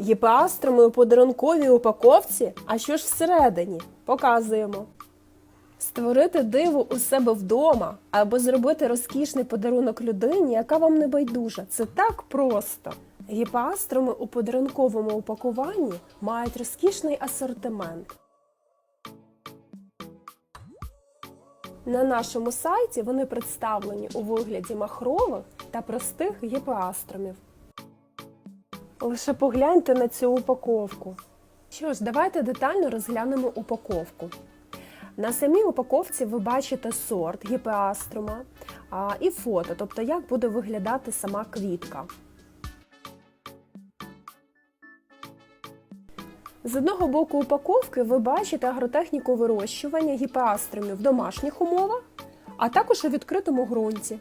Єпеастроми у подарунковій упаковці. А що ж всередині? Показуємо. Створити диво у себе вдома або зробити розкішний подарунок людині, яка вам не байдужа. Це так просто. Гіпастроми у подарунковому упакуванні мають розкішний асортимент. На нашому сайті вони представлені у вигляді махрових та простих гіпеастромів. Лише погляньте на цю упаковку. Що ж, давайте детально розглянемо упаковку. На самій упаковці ви бачите сорт гіпеастрома а, і фото, тобто як буде виглядати сама квітка. З одного боку упаковки ви бачите агротехніку вирощування гіпеастромів в домашніх умовах, а також у відкритому ґрунті.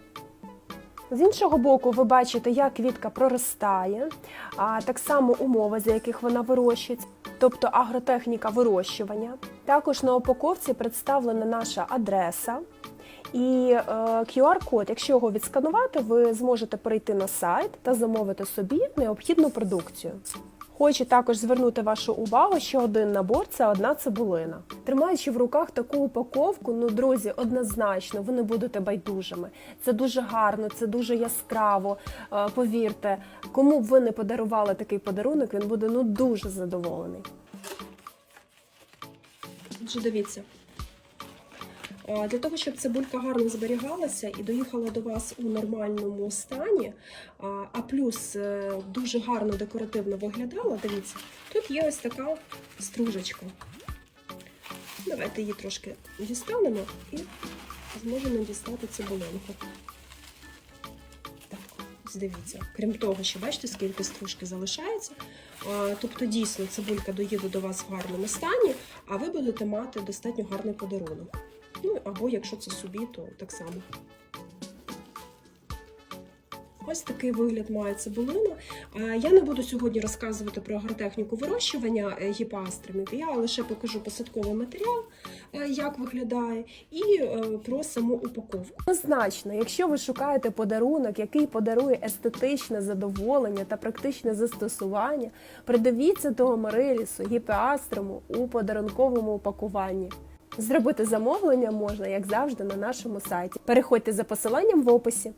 З іншого боку, ви бачите, як квітка проростає, а так само умови, за яких вона вирощується, тобто агротехніка вирощування. Також на упаковці представлена наша адреса. І е, QR-код, якщо його відсканувати, ви зможете перейти на сайт та замовити собі необхідну продукцію. Хочу також звернути вашу увагу, що один набор це одна цибулина. Тримаючи в руках таку упаковку, ну друзі, однозначно, ви не будете байдужими. Це дуже гарно, це дуже яскраво. Е, Повірте, кому б ви не подарували такий подарунок, він буде ну дуже задоволений. Отже, дивіться. Е, Для того, щоб цибулька гарно зберігалася і доїхала до вас у нормальному стані, а плюс е, дуже гарно декоративно виглядала, дивіться, тут є ось така стружечка. Давайте її трошки дістанемо і зможемо дістати цибулинку. Дивіться. Крім того, що бачите, скільки стружки залишається. Тобто, дійсно, цибулька доїде до вас в гарному стані, а ви будете мати достатньо гарний подарунок. Ну або якщо це собі, то так само. Ось такий вигляд має цибулина. Е, Я не буду сьогодні розказувати про агротехніку вирощування е. Я лише покажу посадковий матеріал, е, як виглядає, і про саму упаковку. Однозначно, якщо ви шукаєте подарунок, який подарує естетичне задоволення та практичне застосування, придивіться до амарилісу, гіпеастрому у подарунковому упакуванні. Зробити замовлення можна, як завжди, на нашому сайті. Переходьте за посиланням в описі.